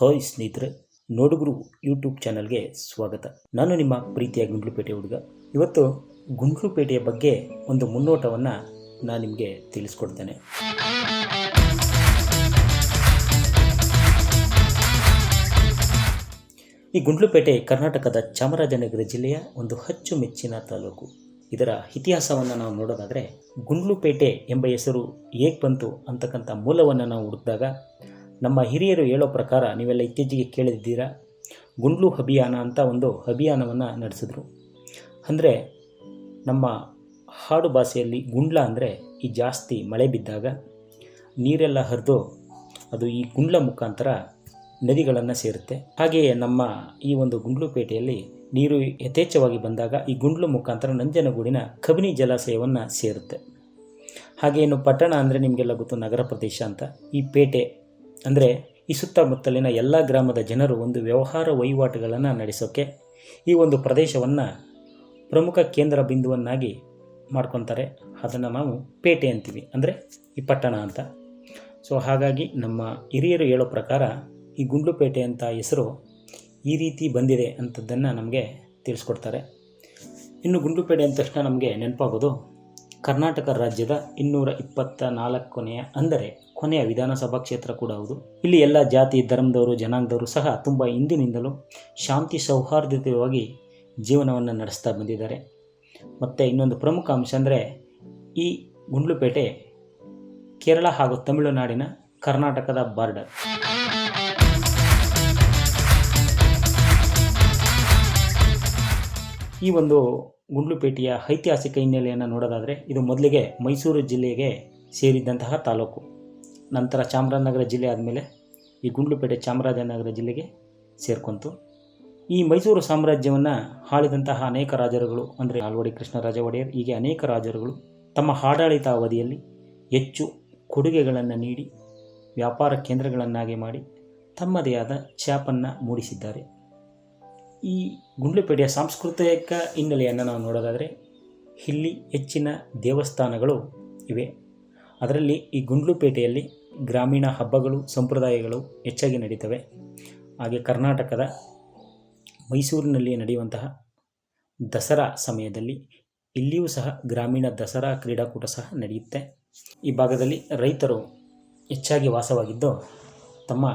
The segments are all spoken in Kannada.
ಹಾಯ್ ಸ್ನೇಹಿತರೆ, ನೋಡುಗರು ಯೂಟ್ಯೂಬ್ ಚಾನಲ್ಗೆ ಸ್ವಾಗತ. ನಾನು ನಿಮ್ಮ ಪ್ರೀತಿಯ ಗುಂಡ್ಲುಪೇಟೆ ಹುಡುಗ. ಇವತ್ತು ಗುಂಡ್ಲುಪೇಟೆಯ ಬಗ್ಗೆ ಒಂದು ಮುನ್ನೋಟವನ್ನು ನಾನು ನಿಮಗೆ ತಿಳಿಸ್ಕೊಡ್ತೇನೆ. ಈ ಗುಂಡ್ಲುಪೇಟೆ ಕರ್ನಾಟಕದ ಚಾಮರಾಜನಗರ ಜಿಲ್ಲೆಯ ಒಂದು ಅಚ್ಚುಮೆಚ್ಚಿನ ತಾಲೂಕು. ಇದರ ಇತಿಹಾಸವನ್ನು ನಾವು ನೋಡೋದಾದರೆ, ಗುಂಡ್ಲುಪೇಟೆ ಎಂಬ ಹೆಸರು ಹೇಗೆ ಬಂತು ಅಂತಕ್ಕಂಥ ಮೂಲವನ್ನು ನಾವು ಹುಡುಕಿದಾಗ ನಮ್ಮ ಹಿರಿಯರು ಹೇಳೋ ಪ್ರಕಾರ ನೀವೆಲ್ಲ ಇತ್ತೀಚೆಗೆ ಕೇಳಿದ್ದೀರಾ? ಗುಂಡ್ಲು ಅಭಿಯಾನ ಅಂತ ಒಂದು ಅಭಿಯಾನವನ್ನು ನಡೆಸಿದ್ರು. ಅಂದರೆ ನಮ್ಮ ಹಾಡು ಭಾಷೆಯಲ್ಲಿ ಗುಂಡ್ಲ ಅಂದರೆ ಈ ಜಾಸ್ತಿ ಮಳೆ ಬಿದ್ದಾಗ ನೀರೆಲ್ಲ ಹರಿದು ಅದು ಈ ಗುಂಡ್ಲ ಮುಖಾಂತರ ನದಿಗಳನ್ನು ಸೇರುತ್ತೆ. ಹಾಗೆಯೇ ನಮ್ಮ ಈ ಒಂದು ಗುಂಡ್ಲುಪೇಟೆಯಲ್ಲಿ ನೀರು ಯಥೇಚ್ಛವಾಗಿ ಬಂದಾಗ ಈ ಗುಂಡ್ಲು ಮುಖಾಂತರ ನಂಜನಗೂಡಿನ ಕಬಿನಿ ಜಲಾಶಯವನ್ನು ಸೇರುತ್ತೆ. ಹಾಗೇನು ಪಟ್ಟಣ ಅಂದರೆ ನಿಮಗೆಲ್ಲ ಗೊತ್ತು ನಗರ ಪ್ರದೇಶ ಅಂತ. ಈ ಪೇಟೆ ಅಂದರೆ ಈ ಸುತ್ತಮುತ್ತಲಿನ ಎಲ್ಲ ಗ್ರಾಮದ ಜನರು ಒಂದು ವ್ಯವಹಾರ ವಹಿವಾಟುಗಳನ್ನು ನಡೆಸೋಕ್ಕೆ ಈ ಒಂದು ಪ್ರದೇಶವನ್ನು ಪ್ರಮುಖ ಕೇಂದ್ರ ಬಿಂದುವನ್ನಾಗಿ ಮಾಡ್ಕೊತಾರೆ. ಅದನ್ನು ನಾವು ಪೇಟೆ ಅಂತೀವಿ. ಅಂದರೆ ಈ ಪಟ್ಟಣ ಅಂತ. ಸೊ ಹಾಗಾಗಿ ನಮ್ಮ ಹಿರಿಯರು ಹೇಳೋ ಪ್ರಕಾರ ಈ ಗುಂಡ್ಲುಪೇಟೆ ಅಂತ ಹೆಸರು ಈ ರೀತಿ ಬಂದಿದೆ ಅಂಥದ್ದನ್ನು ನಮಗೆ ತಿಳಿಸ್ಕೊಡ್ತಾರೆ. ಇನ್ನು ಗುಂಡ್ಲುಪೇಟೆ ಅಂದ ತಕ್ಷಣ ನಮಗೆ ನೆನಪಾಗೋದು ಕರ್ನಾಟಕ ರಾಜ್ಯದ ಇನ್ನೂರ ಇಪ್ಪತ್ತ ನಾಲ್ಕನೆಯ ಅಂದರೆ ಕೊನೆಯ ವಿಧಾನಸಭಾ ಕ್ಷೇತ್ರ ಕೂಡ ಹೌದು. ಇಲ್ಲಿ ಎಲ್ಲ ಜಾತಿ, ಧರ್ಮದವರು, ಜನಾಂಗದವರು ಸಹ ತುಂಬ ಹಿಂದಿನಿಂದಲೂ ಶಾಂತಿ ಸೌಹಾರ್ದತೆಯಾಗಿ ಜೀವನವನ್ನು ನಡೆಸ್ತಾ ಬಂದಿದ್ದಾರೆ. ಮತ್ತು ಇನ್ನೊಂದು ಪ್ರಮುಖ ಅಂಶ ಅಂದರೆ ಈ ಗುಂಡ್ಲುಪೇಟೆ ಕೇರಳ ಹಾಗೂ ತಮಿಳುನಾಡಿನ ಕರ್ನಾಟಕದ ಬಾರ್ಡರ್ ಈ ಒಂದು ಗುಂಡ್ಲುಪೇಟೆಯ ಐತಿಹಾಸಿಕ ಹಿನ್ನೆಲೆಯನ್ನು ನೋಡೋದಾದರೆ ಇದು ಮೊದಲಿಗೆ ಮೈಸೂರು ಜಿಲ್ಲೆಗೆ ಸೇರಿದ್ದಂತಹ ತಾಲೂಕು. ನಂತರ ಚಾಮರಾಜನಗರ ಜಿಲ್ಲೆ ಆದಮೇಲೆ ಈ ಗುಂಡ್ಲುಪೇಟೆ ಚಾಮರಾಜನಗರ ಜಿಲ್ಲೆಗೆ ಸೇರ್ಕೊಂತು. ಈ ಮೈಸೂರು ಸಾಮ್ರಾಜ್ಯವನ್ನು ಆಳಿದಂತಹ ಅನೇಕ ರಾಜರುಗಳು, ಅಂದರೆ ಆಲ್ವಡಿ ಕೃಷ್ಣರಾಜ ಒಡೆಯರ್ ಹೀಗೆ ಅನೇಕ ರಾಜರುಗಳು ತಮ್ಮ ಆಡಳಿತ ಅವಧಿಯಲ್ಲಿ ಹೆಚ್ಚು ಕೊಡುಗೆಗಳನ್ನು ನೀಡಿ, ವ್ಯಾಪಾರ ಕೇಂದ್ರಗಳನ್ನಾಗಿ ಮಾಡಿ ತಮ್ಮದೇ ಆದ ಛಾಪನ್ನು ಮೂಡಿಸಿದ್ದಾರೆ. ಈ ಗುಂಡ್ಲುಪೇಟೆಯ ಸಾಂಸ್ಕೃತಿಕ ಹಿನ್ನೆಲೆಯನ್ನು ನಾವು ನೋಡೋದಾದರೆ ಇಲ್ಲಿ ಹೆಚ್ಚಿನ ದೇವಸ್ಥಾನಗಳು ಇವೆ. ಅದರಲ್ಲಿ ಈ ಗುಂಡ್ಲುಪೇಟೆಯಲ್ಲಿ ಗ್ರಾಮೀಣ ಹಬ್ಬಗಳು, ಸಂಪ್ರದಾಯಗಳು ಹೆಚ್ಚಾಗಿ ನಡೀತವೆ. ಹಾಗೆ ಕರ್ನಾಟಕದ ಮೈಸೂರಿನಲ್ಲಿ ನಡೆಯುವಂತಹ ದಸರಾ ಸಮಯದಲ್ಲಿ ಇಲ್ಲಿಯೂ ಸಹ ಗ್ರಾಮೀಣ ದಸರಾ ಕ್ರೀಡಾಕೂಟ ಸಹ ನಡೆಯುತ್ತೆ. ಈ ಭಾಗದಲ್ಲಿ ರೈತರು ಹೆಚ್ಚಾಗಿ ವಾಸವಾಗಿದ್ದು, ತಮ್ಮ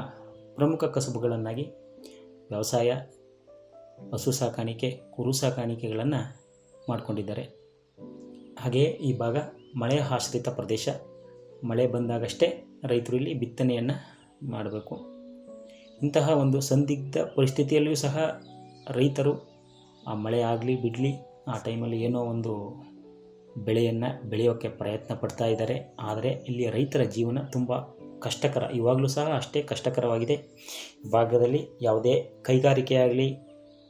ಪ್ರಮುಖ ಕಸುಬುಗಳನ್ನಾಗಿ ವ್ಯವಸಾಯ, ಹಸು ಸಾಕಾಣಿಕೆ, ಕುರು ಸಾಕಾಣಿಕೆಗಳನ್ನು ಮಾಡಿಕೊಂಡಿದ್ದಾರೆ. ಹಾಗೆಯೇ ಈ ಭಾಗ ಮಳೆ ಆಶ್ರಿತ ಪ್ರದೇಶ. ಮಳೆ ಬಂದಾಗಷ್ಟೇ ರೈತರು ಇಲ್ಲಿ ಬಿತ್ತನೆಯನ್ನು ಮಾಡಬೇಕು. ಇಂತಹ ಒಂದು ಸಂದಿಗ್ಧ ಪರಿಸ್ಥಿತಿಯಲ್ಲಿಯೂ ಸಹ ರೈತರು ಆ ಮಳೆ ಆಗಲಿ, ಬಿಡಲಿ, ಆ ಟೈಮಲ್ಲಿ ಏನೋ ಒಂದು ಬೆಳೆಯನ್ನು ಬೆಳೆಯೋಕ್ಕೆ ಪ್ರಯತ್ನ ಪಡ್ತಾ ಇದ್ದಾರೆ. ಆದರೆ ಇಲ್ಲಿ ರೈತರ ಜೀವನ ತುಂಬ ಕಷ್ಟಕರ. ಇವಾಗಲೂ ಸಹ ಅಷ್ಟೇ ಕಷ್ಟಕರವಾಗಿದೆ. ಭಾಗದಲ್ಲಿ ಯಾವುದೇ ಕೈಗಾರಿಕೆ ಆಗಲಿ,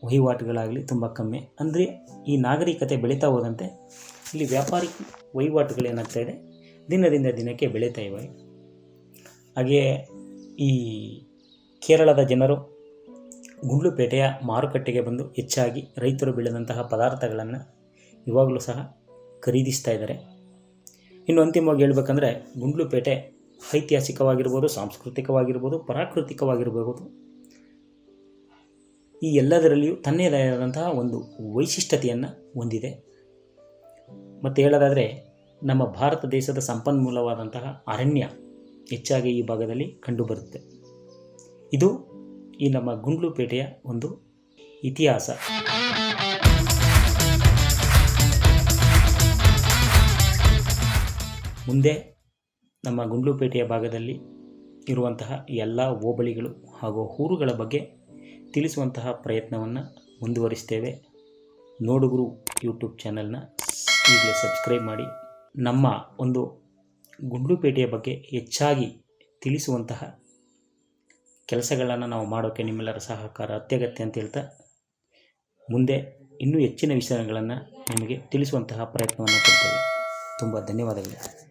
ವಹಿವಾಟುಗಳಾಗಲಿ ತುಂಬ ಕಮ್ಮಿ. ಅಂದರೆ ಈ ನಾಗರಿಕತೆ ಬೆಳೀತಾ ಹೋದಂತೆ ಇಲ್ಲಿ ವ್ಯಾಪಾರಿ ವಹಿವಾಟುಗಳೇನಾಗ್ತಾ ಇದೆ? ದಿನದಿಂದ ದಿನಕ್ಕೆ ಬೆಳೀತಾ ಇವೆ. ಹಾಗೆಯೇ ಈ ಕೇರಳದ ಜನರು ಗುಂಡ್ಲುಪೇಟೆಯ ಮಾರುಕಟ್ಟೆಗೆ ಬಂದು ಹೆಚ್ಚಾಗಿ ರೈತರು ಬೆಳೆದಂತಹ ಪದಾರ್ಥಗಳನ್ನು ಇವಾಗಲೂ ಸಹ ಖರೀದಿಸ್ತಾ ಇದ್ದಾರೆ. ಇನ್ನು ಅಂತಿಮವಾಗಿ ಹೇಳ್ಬೇಕಂದ್ರೆ ಗುಂಡ್ಲುಪೇಟೆ ಐತಿಹಾಸಿಕವಾಗಿರ್ಬೋದು, ಸಾಂಸ್ಕೃತಿಕವಾಗಿರ್ಬೋದು, ಪ್ರಾಕೃತಿಕವಾಗಿರ್ಬೋದು, ಈ ಎಲ್ಲದರಲ್ಲಿಯೂ ತನ್ನದೇ ಆದಂತಹ ಒಂದು ವೈಶಿಷ್ಟ್ಯತೆಯನ್ನು ಹೊಂದಿದೆ. ಮತ್ತು ಹೇಳೋದಾದರೆ ನಮ್ಮ ಭಾರತ ದೇಶದ ಸಂಪನ್ಮೂಲವಾದಂತಹ ಅರಣ್ಯ ಹೆಚ್ಚಾಗಿ ಈ ಭಾಗದಲ್ಲಿ ಕಂಡುಬರುತ್ತೆ. ಇದು ಈ ನಮ್ಮ ಗುಂಡ್ಲುಪೇಟೆಯ ಒಂದು ಇತಿಹಾಸ. ಮುಂದೆ ನಮ್ಮ ಗುಂಡ್ಲುಪೇಟೆಯ ಭಾಗದಲ್ಲಿ ಇರುವಂತಹ ಎಲ್ಲ ಹೋಬಳಿಗಳು ಹಾಗೂ ಊರುಗಳ ಬಗ್ಗೆ ತಿಳಿಸುವಂತಹ ಪ್ರಯತ್ನವನ್ನು ಮುಂದುವರಿಸ್ತೇವೆ. ನೋಡುಗರು ಯೂಟ್ಯೂಬ್ ಚಾನಲ್ನ ಈಗಲೇ ಸಬ್ಸ್ಕ್ರೈಬ್ ಮಾಡಿ. ನಮ್ಮ ಒಂದು ಗುಂಡ್ಲುಪೇಟೆಯ ಬಗ್ಗೆ ಹೆಚ್ಚಾಗಿ ತಿಳಿಸುವಂತಹ ಕೆಲಸಗಳನ್ನು ನಾವು ಮಾಡೋಕ್ಕೆ ನಿಮ್ಮೆಲ್ಲರ ಸಹಕಾರ ಅತ್ಯಗತ್ಯ ಅಂತ ಹೇಳ್ತಾ, ಮುಂದೆ ಇನ್ನೂ ಹೆಚ್ಚಿನ ವಿಷಯಗಳನ್ನು ನಿಮಗೆ ತಿಳಿಸುವಂತಹ ಪ್ರಯತ್ನವನ್ನು ಕೊಡ್ತೇವೆ. ತುಂಬ ಧನ್ಯವಾದಗಳು.